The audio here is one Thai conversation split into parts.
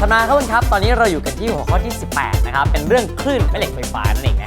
ธนาครับคุณครับ ตอนนี้เราอยู่กันที่หัวข้อที่ 18 นะครับ เป็นเรื่องคลื่นแม่เหล็กไฟฟ้านั่นเอง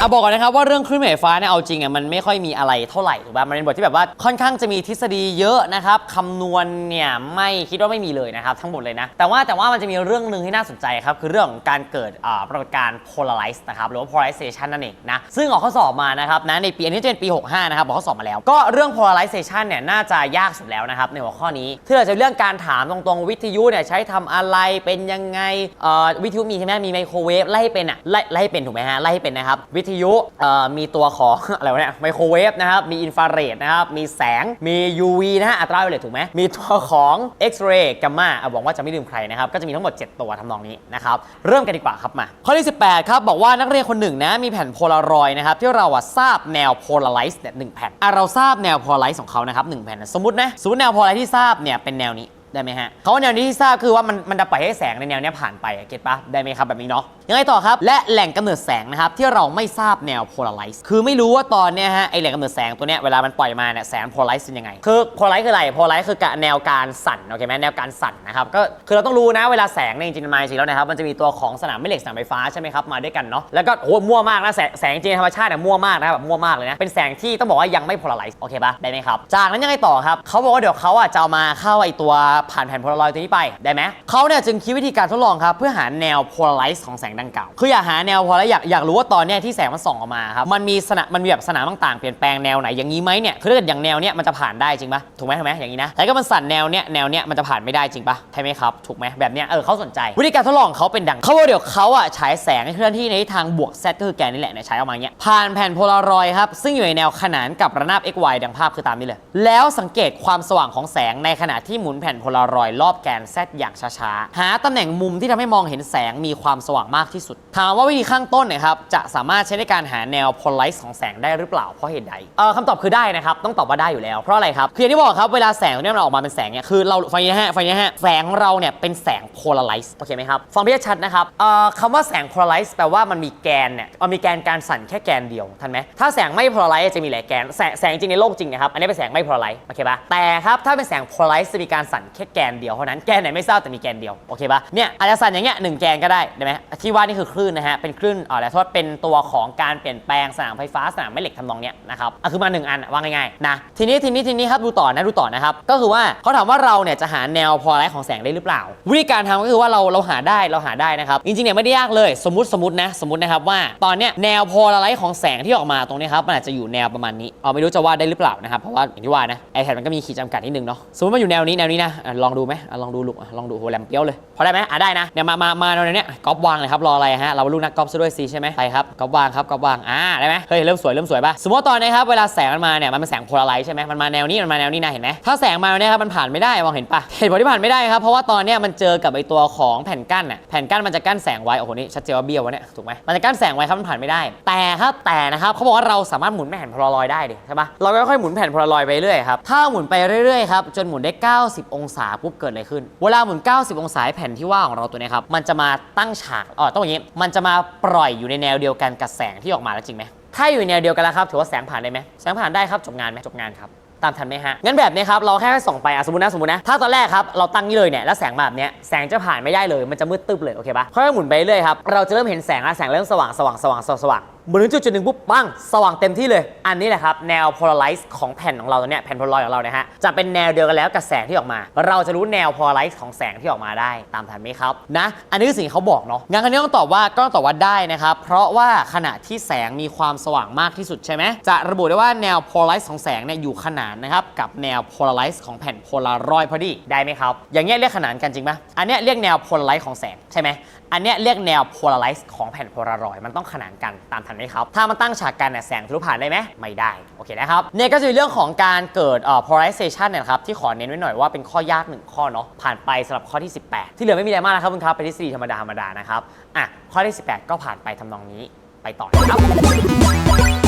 เอาบอกก่อนนะครับว่าเรื่องคลื่นแม่ไฟฟ้าเนี่ยเอาจริงอะมันไม่ค่อยมีอะไรเท่าไหร่ถูกป่ะมันเป็นบทที่แบบว่าค่อนข้างจะมีทฤษฎีเยอะนะครับคำนวณเนี่ยไม่คิดว่าไม่มีเลยนะครับทั้งหมดเลยนะแต่ว่าแต่ว่ามันจะมีเรื่องหนึ่งที่น่าสนใจครับคือเรื่องของการเกิดอ่าปรากฏการณ์ polarize นะครับหรือว่า polarization นั่นเองนะซึ่งออกข้อสอบมานะครับนะในปีอันนี้จะเป็นปี 65 นะครับบอกข้อสอบมาแล้ว ก็เรื่อง polarization เนี่ยน่าจะยากสุดแล้วนะครับในหัวข้อนี้ที่เราจะเรื่องการถามตรงๆวิทยุเนี่ยใช้ทำอะไรเป็นยังไงเอ่อวิทยุมีใช่ไหมมีไมโครเวฟไล่ให้เป็นอะไล่ไล่ให้เป็นถูกไหมฮะไล่ให้เป็นนะครับวิทยเอ่อมีตัวของอะไรวะเนี่ยไมโครเวฟนะครับ มีอินฟราเรดนะครับ มีแสง มี UV นะฮะอัตราไวโอเลตถูกไหม มีตัวของ X-ray กัมมาอะหวังว่าจะไม่ลืมใครนะครับ ก็จะมีทั้งหมด 7 ตัวทำนองนี้นะครับ เริ่มกันดีกว่าครับมา ข้อที่ 18 ครับบอกว่านักเรียนคนหนึ่งนะ มีแผ่นโพลารอยด์นะครับ ที่เราอะทราบแนวโพลาไรซ์เนี่ยหนึ่งแผ่นอะเราทราบแนวโพลาไรซ์ของเขานะครับหนึ่งแผ่นสมมตินะสมมติแนวโพลาไรซ์ที่ทราบเนี่ยเป็นแนวนี้ได้ไหมฮะเขาว่าแนวนี้ที่ทราบคือว่ามันมันจะปล่อยให้แสงในแนวนี้ผ่านไปเก็ตปะได้ไหมครับแบบนี้เนาะ ยังไงต่อครับ และแหล่งกำเนิดแสงนะครับที่เราไม่ทราบแนวโพลาไรซ์คือไม่รู้ว่าตอนเนี้ยฮะไอแหล่งกำเนิดแสงตัวเนี้ยเวลามันปล่อยมาเนี่ยแสงโพลาไรซ์เป็นยังไงคือโพลาไรซ์คืออะไรโพลาไรซ์คือกแนวการสั่นโอเคไหมแนวการสั่นนะครับก็คือเราต้องรู้นะเวลาแสงในยจริงๆมาจริงแล้วนะครับมันจะมีตัวของสนามแม่เหล็กสนามไฟฟ้าใช่ไหมครับมาด้วยกันเนาะแล้วก็โอ้หมั่วมากนะแสงแสงจริงธรรมชาติเนี่ยมั่วมากนะแบบมั่วมากเลยนะเป็นแสงที่ต้องบอกว่ายังไม่โพลาไรซ์โอเคปะได้ไหมครับจากนั้นยังไงต่อครับเขาบอกว่าเดี๋ยวเขาอะจะเอามาเข้าไอตัวผ่านแผ่นโพลารอยด์ตัวนี้ไปได้ไหมเขาเนี่ยจึงคิดวิธีการทดลองครับเพื่อหาแนวโพลาไรซ์ของแสงดังกล่าว คืออยากหาแนวพลาไรซ์อยากอยากรู้ว่าตอนเนี้ยที่แสงมันส่องออกมาครับ มันมีสนามมันมีแบบสนามต่างๆเปลี่ยนแปลงแนวไหนอย่างนี้ไหมเนี่ยคือถ้าเกิดอย่างแนวเนี้ยมันจะผ่านได้จริงปะถูกไหมถูกไหมอย่างนี้นะแต่ก็มันสั่นแนวเนี้ยแนวเนี้ยมันจะผ่านไม่ได้จริงปะใช่ไหมครับถูกไหมแบบเนี้ยเออเขาสนใจวิธีการทดลองของเขาเป็นดังเขาว่าเดี๋ยวเขาอะฉายแสงให้เคลื่อนที่ในทางบวก z ก็คือแกนนี่แหละเนี่ยฉายออกมาเงี้ยผ่านแผ่นโพลารอยด์ครับซึ่งอยู่ในแนวขนานกับระนาบ x y ดังภาพคือตามนี้เลย แล้วสังเกตความสว่างของแสงในขณะที่หมุนแผ่นโพลารอยด์รอบแกน z อย่างช้าๆหาตำแหน่งมุมที่ทำให้มองเห็นแสงมีความสว่างมากที่สุด ถามว่าวิธีข้างต้นเนี่ยครับจะสามารถใช้ในการหาแนวโพลาไรซ์ของแสงได้หรือเปล่าเพราะเหตุใดเออคำตอบคือได้นะครับต้องตอบว่าได้อยู่แล้วเพราะอะไรครับคืออย่างที่บอกครับเวลาแสงเนี้ยมันออกมาเป็นแสงเนี่ยคือเราไฟนี้ฮะไฟนี้ฮะแสงของเราเนี่ยเป็นแสงโพลาไรซ์โอเคไหมครับฟังพี่ชัดนะครับเอ่อคำว่าแสงโพลาไรซ์แปลว่ามันมีแกนเนี่ยมันมีแกนการสั่นแค่แกนเดียวทันไหมถ้าแสงไม่โพลาไรซ์จะมีหลายแกนแสงแสงจริงในโลกจริงนะครับอันนี้เป็นแสงไม่โพลาไรซ์โอเคปะแต่ครับถ้าเป็นแสงโพลาไรซ์จะมีการสั่นแค่แกนเดียวเท่านั้นแกนไหนไม่ทราบแต่มีแกนเดียวโอเคปะเนี่ยอาจจะสั่นอย่างเงี้ยหนึ่งแกนก็ได้ได้ไหมที่ว่านี่คือคลื่นนะฮะ เป็นคลื่นอ่อแล้วโทษเป็นตัวของการเปลี่ยนแปลงสนามไฟฟ้าสนามแม่เหล็กทำนองเนี้ยนะครับอะคือมาหนึ่งอันว่าง่ายๆนะ ทีนี้ทีนี้ทีนี้ครับดูต่อนะดูต่อนะครับ ก็คือว่าเขาถามว่าเราเนี่ยจะหาแนวโพลาไรซ์ของแสงได้หรือเปล่า วิธีการทำก็คือว่าเราเราหาได้เราหาได้นะครับ จริงๆเนี่ยไม่ได้ยากเลย สมมติสมมตินะสมมตินะครับว่าตอนเนี้ยแนวโพลาไรซ์ของแสงที่ออกมาตรงนี้ครับมันอาจจะอยู่แนวประมาณนี้เอาไม่รู้จะวาดได้หรือเปล่านะครับเพราะว่าอย่างที่ว่านะไอแพดมันก็มีขีดจำกัดนิดนึงเนาะสมมติมันอยู่แนวนี้แนวนี้นะลองดูไหมลองดูลูกลองดูโหแหลมเปี้ยวเลยพอได้ไหมอะได้นะเดี๋ยวมามามาแนวเนี้ยก๊อปวางเลยครับรออะไรฮะ เราลูกนักก๊อปซะด้วยสิใช่ไหมไปครับก๊อปวางครับก๊อปวาง อ่า ได้ไหมเฮ้ย เริ่มสวย เริ่มสวยป่ะ สมมติตอนนี้ครับ เวลาแสงมันมาเนี่ย มันเป็นแสงโพลาไรซ์ใช่ไหมมันมาแนวนี้ มันมาแนวนี้นะเห็นไหมถ้าแสงมาเนี่ยครับ มันผ่านไม่ได้ มองเห็นปะเหตุผลที่ผ่านไม่ได้ครับ เพราะว่าตอนเนี้ยมันเจอกับไอตัวของแผ่นกั้นน่ะ แผ่นกั้นมันจะกั้นแสงไว้ โอ้โห นี่ชัดเจนว่าเบี้ยววะเนี่ย ถูกไหมมันจะกั้นแสงไว้ครับ มันผ่านไม่ได้ แต่ครับ แต่นะครับเขาบอกว่าเราสามารถหมุนแผ่นโพลารอยด์ได้ดิ ใช่ปะเราค่อยๆหมุนแผ่นโพลารอยด์ไปเรื่อยครับ ถ้าหมุนไปเรื่อยๆครับ จนหมุนได้ 90 องศาปุ๊บเกิดอะไรขึ้น เวลาหมุน 90 องศาแผ่นที่ว่าของเราตัวนี้ครับ มันจะมาตั้งฉากอ๋อต้องอย่างนี้ มันจะมาปล่อยอยู่ในแนวเดียวกันกับแสงที่ออกมาแล้วจริงไหมถ้าอยู่แนวเดียวกันแล้วครับถือว่าแสงผ่านได้ไหมแสงผ่านได้ครับจบงานไหมจบงานครับตามทันไหมฮะ งั้นแบบนี้ครับ เราแค่ส่องไปอะสมมตินะสมมตินะ ถ้าตอนแรกครับ เราตั้งนี่เลยเนี่ย แล้วแสงมาแบบเนี้ย แสงจะผ่านไม่ได้เลย มันจะมืดตึ๊บเลย โอเคปะค่อยๆหมุนไปเรื่อยครับ เราจะเริ่มเห็นแสงแล้วแสงเริ่มสว่าง สว่าง สว่าง สว่างหมือนถึงจุดจุดหนึ่งปุ๊บปั้งสว่างเต็มที่เลย อันนี้แหละครับ แนว polarize ของแผ่นของเราตัวเนี้ยแผ่นโพลารอยด์ของเราเนี่ยฮะจะเป็นแนวเดียวกันแล้วกับแสงที่ออกมา เราจะรู้แนว polarize ของแสงที่ออกมาได้ตามทันไหมครับนะอันนี้คือสิ่งเขาบอกเนาะงั้นคราวนี้ต้องตอบว่าก็ต้องตอบว่าได้นะครับเพราะว่าขณะที่แสงมีความสว่างมากที่สุดใช่ไหมจะระบุได้ว่าแนว polarize ของแสงเนี่ยอยู่ขนานนะครับกับแนว polarize ของแผ่นโพลารอยด์พอดีได้ไหมครับอย่างเงี้ยเรียกขนานกันจริงปะอันเนี้ยเรียกแนว polarize ของแสงใช่ไหมอันเนี้ยเรียกแนว polarize ของแผ่นโพลารอยมันต้องขนานกันตามทันไหมครับ ถ้ามันตั้งฉากกันเนี่ยแสงทะลุผ่านได้ไหมไม่ได้ โอเคนะครับ เนี่ยก็จะเป็นเรื่องของการเกิดเอ่อ polarization เนี่ยนะครับ ที่ขอเน้นไว้หน่อยว่าเป็นข้อยากหนึ่งข้อเนาะ ผ่านไปสำหรับข้อที่ 18 ที่เหลือไม่มีอะไรมากนะครับคุณครับ เป็นทฤษฎีธรรมดาธรรมดานะครับ อะ ข้อที่ 18 ก็ผ่านไปทำนองนี้ ไปต่อนะครับ